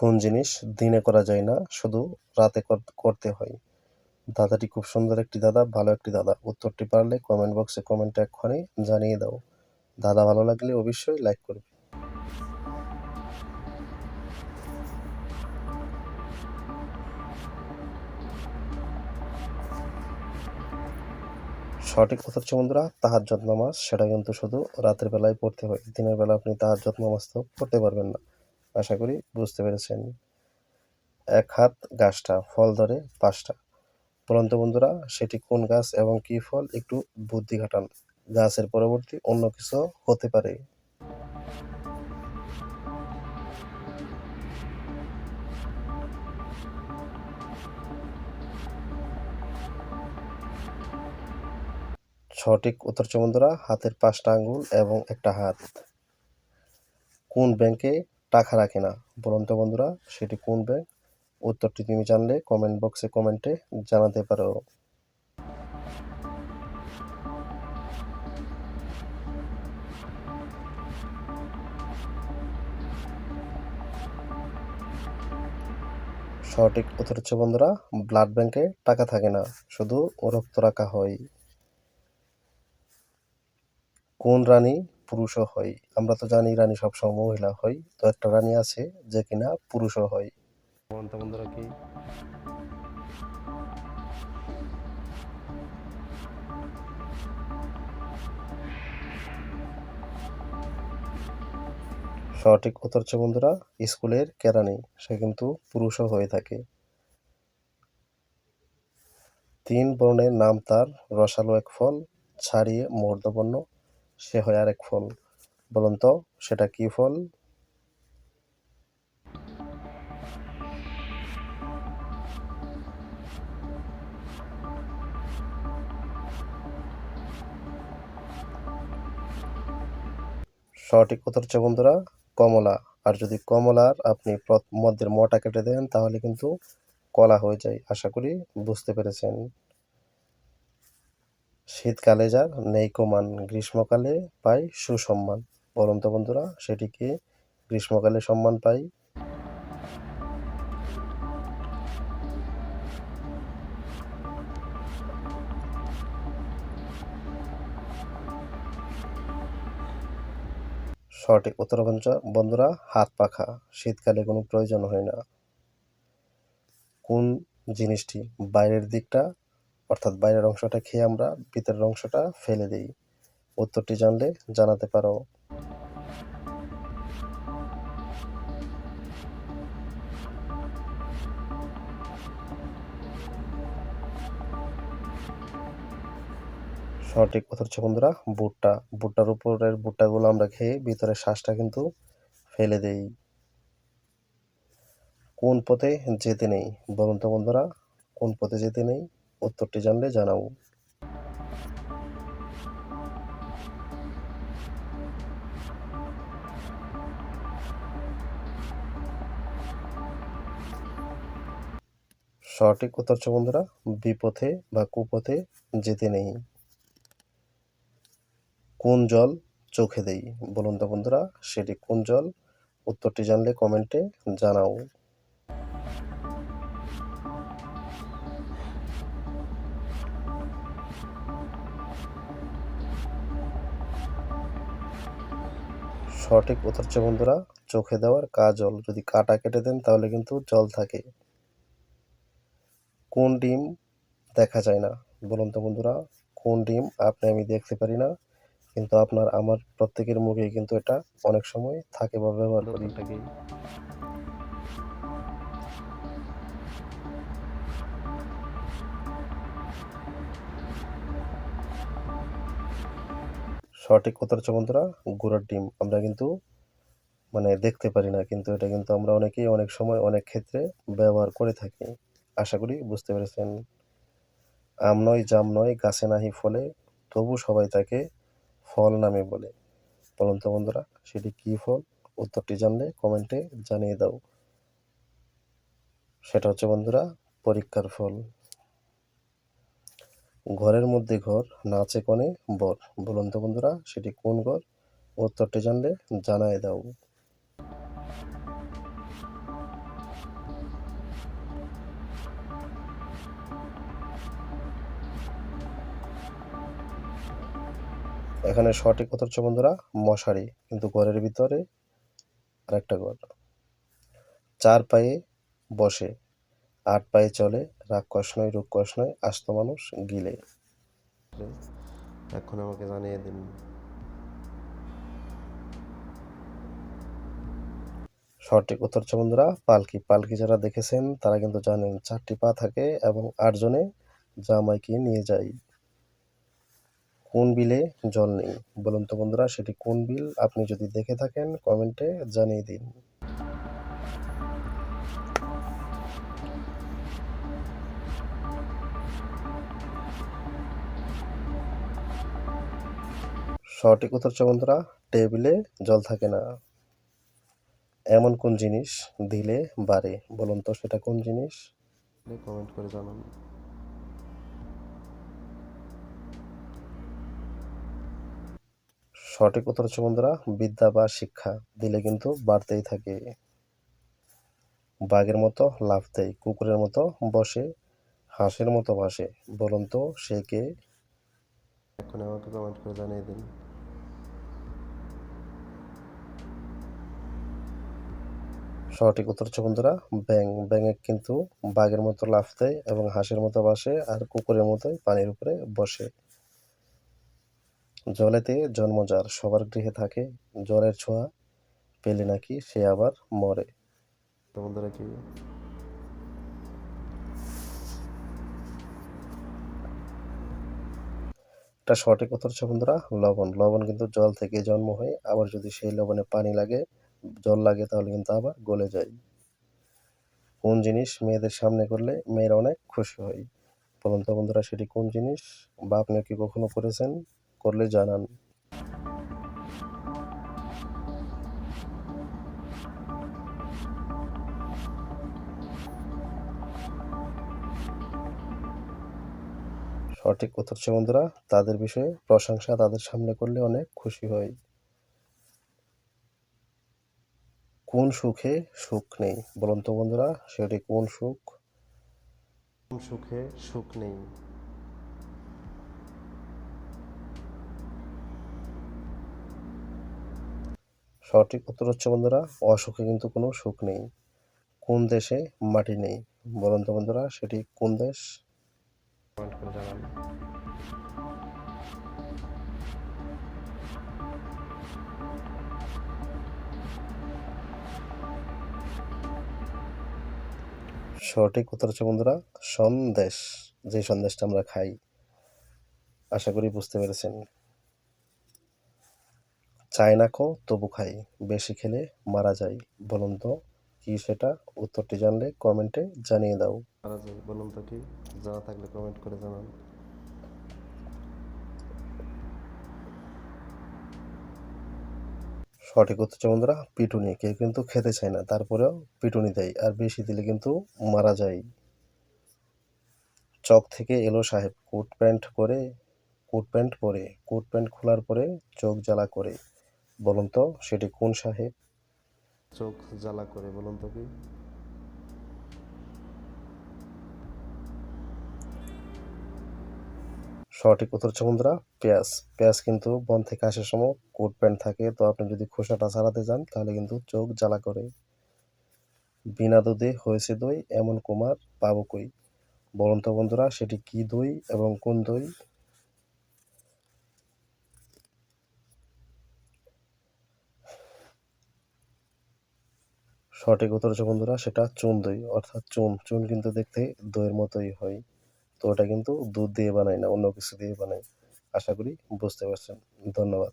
কোন জিনিস দিনে করা যায় না, শুধু রাতে কর- করতে হয়। দাদাটি খুব সুন্দর একটি দাদা, ভালো একটি দাদা। উত্তরটি পারলে কমেন্ট বক্সে কমেন্ট এক্ষণে জানিয়ে দাও। দাদা ভালো লাগলে অবশ্যই লাইক করবে। সঠিক কথা হচ্ছে বন্ধুরা তাহাজ্জুদ নামাজ সেটা কিন্তু শুধু রাতের বেলায় পড়তে হয়। দিনের বেলা আপনি তাহাজ্জুদ নামাজ তো পড়তে পারবেন না। আশা করি বুঝতে পেরেছেন। এক হাত গাছটা, ফল ধরে পাঁচটা। বলুন তো বন্ধুরা, সেটি কোন গাছ এবং কি ফল? একটু বুদ্ধি ঘাটান গাছের পরবর্তী অন্য কিছু হতে পারে। সঠিক উত্তর বন্ধুরা, হাতের পাঁচটা আঙ্গুল এবং একটা হাত। কোন ব্যাংকে টাকা রাখে না। বলুন তো বন্ধুরা, সেটি কোন ব্যাংক উত্তরটি তুমি জানলে কমেন্ট বক্সে কমেন্টে জানাতে পারো। সঠিক উত্তর হচ্ছে বন্ধুরা ব্লাড ব্যাংকে টাকা থাকে না, শুধু রক্ত রাখা হয়। কোন রানী পুরুষও হয়। আমরা তো জানি রানী সবসময় মহিলা হয়। তো একটা রানী আছে যে কিনা পুরুষও হয়। বন্ধুরা কি? সঠিক উত্তর হচ্ছে বন্ধুরা স্কুলের কেরানি সে কিন্তু পুরুষও হয়ে থাকে। তিন বর্ণের নাম তার রসালো এক ফল ছাড়িয়ে মূর্ধবর্ণ সে হয় আরেক ফল। বলুন তো, সেটা কি ফল? সঠিক উত্তর হচ্ছে বন্ধুরা, কমলা। আর যদি কমলার আপনি মধ্যের মটা কেটে দেন, তাহলে কিন্তু কলা হয়ে যায়। আশা করি বুঝতে পেরেছেন। শীতকালে যার নেই কমান গ্রীষ্মকালে পাই সুসম্মান। বলুন বন্ধুরা সেটিকে গ্রীষ্মকালে সম্মান পাই? সঠিক উত্তর বন্ধুরা, হাত পাখা। শীতকালে কোনো প্রয়োজন হয় না। কোন জিনিসটি বাইরের দিকটা অর্থাৎ বাইরের অংশটা খেয়ে আমরা ভিতরের অংশটা ফেলে দিই। উত্তরটি জানলে জানাতে পারো। সঠিক উত্তর হচ্ছে বন্ধুরা ভুট্টা। ভুট্টার উপরের ভুট্টাগুলো আমরা খেয়ে ভিতরের শ্বাসটা কিন্তু ফেলে দেই। কোন পথে যেতে নেই? বলুন তো বন্ধুরা, কোন পথে যেতে নেই? উত্তরটি জানলে জানাব। সঠিক উত্তর হচ্ছে, বন্ধুরা, বিপথে বা কুপথে যেতে নেই। কোন জল চোখে দেই? বলুন তো, বন্ধুরা, সেটি কোন জল? উত্তরটি জানলে কমেন্টে জানাও। সঠিক উত্তর হচ্ছে বন্ধুরা, চোখে দেওয়ার কাজল যদি কাটা কেটে দেন তাহলে কিন্তু জল থাকে। কোন ডিম দেখা যায় না? বলুন তো বন্ধুরা, কোন ডিম আপনি আমি দেখতে পারি না, কিন্তু আপনার আমার প্রত্যেকের মুখে কিন্তু এটা অনেক সময় থাকে বা ব্যবহার করি। সঠিক উত্তর হচ্ছে, বন্ধুরা, গুঁড়ার ডিম। আমরা কিন্তু মানে দেখতে পারি না, কিন্তু এটা কিন্তু আমরা অনেকেই অনেক সময়, অনেক ক্ষেত্রে ব্যবহার করে থাকি। আশা করি বুঝতে পেরেছেন। আম নয়, জাম নয়, গাছে নাহি ফলে, তবু সবাই তাকে ফল নামে বলে। বলুন তো, বন্ধুরা, সেটি কী ফল? উত্তরটি জানলে কমেন্টে জানিয়ে দাও। সেটা হচ্ছে, বন্ধুরা, পরীক্ষার ফল। ঘরের মধ্যে ঘর, নাচে কনে বর। বলুন তো বন্ধুরা, সেটি কোন ঘর? উত্তরটি জানলে জানায় দাও। এখানে সঠিক কথা হচ্ছে বন্ধুরা, মশারি। কিন্তু ঘরের ভিতরে আরেকটা ঘর। চার পায়ে বসে। আট পায়ে চলে রাগ রাক্ষস নয় রূপকস নয় আস্ত মানুষ গিলে। এখন আমাকে জানিয়ে দিন। সঠিক উত্তর হচ্ছে বন্ধুরা পালকি। পালকি যারা দেখেছেন তারা কিন্তু জানেন চারটি পা থাকে এবং আটজনে জামাইকে নিয়ে যায়। কোন বিলে জল নেই? বলুন তো বন্ধুরা সেটি কোন বিল? আপনি যদি দেখে থাকেন কমেন্টে জানিয়ে দিন। সঠিক উত্তর হচ্ছে বন্ধুরা টেবিলে জল থাকে না। এমন কোন জিনিস দিলে বাড়ে? বলুন তো সেটা কোন জিনিস? কমেন্ট করে জানান। সঠিক উত্তর হচ্ছে বন্ধুরা বিদ্যা বা শিক্ষা দিলে কিন্তু বাড়তেই থাকে। বাঘের মতো লাফ দেয় কুকুরের মতো বসে হাঁসের মতো বাসে বলুন তো সে কে? এখন আমাকে কমেন্ট করে জানিয়ে দিন। সঠিক উত্তর হচ্ছে বন্ধুরা ব্যাং ব্যাঙে কিন্তু বাঘের মতো লাফ দেয় এবং হাঁসের মতো বাসে আর কুকুরের মতোই পানির উপরে বসে। জলেতে জন্ম যার সবার গৃহে থাকে জলের ছোঁয়া পেলে নাকি সে আবার মরে। বন্ধুরা কি? এটা সঠিক উত্তর হচ্ছে বন্ধুরা লবণ। লবণ কিন্তু জল থেকে জন্ম হয় আবার যদি সেই লবণে পানি লাগে জল লাগে তাহলে কিন্তু আবার গলে যায়। কোন জিনিস মেয়েদের সামনে করলে মেয়েরা অনেক খুশি হয়? বলুন তো বন্ধুরা, সেটি কোন জিনিস বা আপনি কি কখনো করেছেন? করলে জানান। সঠিক উত্তর বন্ধুরা, তাদের বিষয়ে প্রশংসা তাদের সামনে করলে অনেক খুশি হয়। কোন সুখে সুখ নেই? বলুন তো বন্ধুরা সেটি কোন সুখ? কোন সুখে সুখ নেই? সঠিক উত্তর হচ্ছে বন্ধুরা অসুখে কিন্তু কোনো সুখ নেই। কোন দেশে মাটি নেই? বলুন তো বন্ধুরা সেটি কোন দেশ? কমেন্ট করে জানান। সঠিক উত্তর হচ্ছে, বন্ধুরা, সন্দেশ। যে সন্দেশটা আমরা খাই, আশা করি বুঝতে পেরেছেন। চাই না খো, তবু খাই। বেশি খেলে মারা যায়। বলুন তো, কি সেটা? উত্তরটি জানলে কমেন্টে জানিয়ে দাও। মারা যায়। বলুন তো কি? জানা থাকলে কমেন্ট করে জানান। সঠিক উত্তর বন্ধুরা, পিটুনি, কেউ কিন্তু খেতে চায় না। তারপরেও পিটুনি দেয়, আর বেশি দিলে কিন্তু মারা যায়। চক থেকে এলো সাহেব, কোট প্যান্ট করে কোট প্যান্ট পরে, কোট প্যান্ট খোলার পরে চোখ জ্বালা করে। বলুন তো, সেটি কোন সাহেব? চোখ জ্বালা করে, বলুন তো কি? সঠিক উত্তর হচ্ছে বন্ধুরা পেঁয়াজ। পেঁয়াজ কিন্তু বন থেকে আসার সময় কোট প্যান্ট থাকে। তো আপনি যদি খোসাটা ছাড়াতে যান, তাহলে কিন্তু চোখ জ্বালা করে। বিনা দুধে হয়েছে দই, এমন কুমার পাবো কই? বলুন তো বন্ধুরা, সেটি কি দই এবং কোন দই? সঠিক উত্তর হচ্ছে বন্ধুরা, সেটা চুন দই। অর্থাৎ চুন। চুন কিন্তু দেখতে দইয়ের মতোই হয়। তো ওটা কিন্তু দুধ দিয়ে বানাই না, অন্য কিছু দিয়ে বানাই। আশা করি বুঝতে পারছেন। ধন্যবাদ।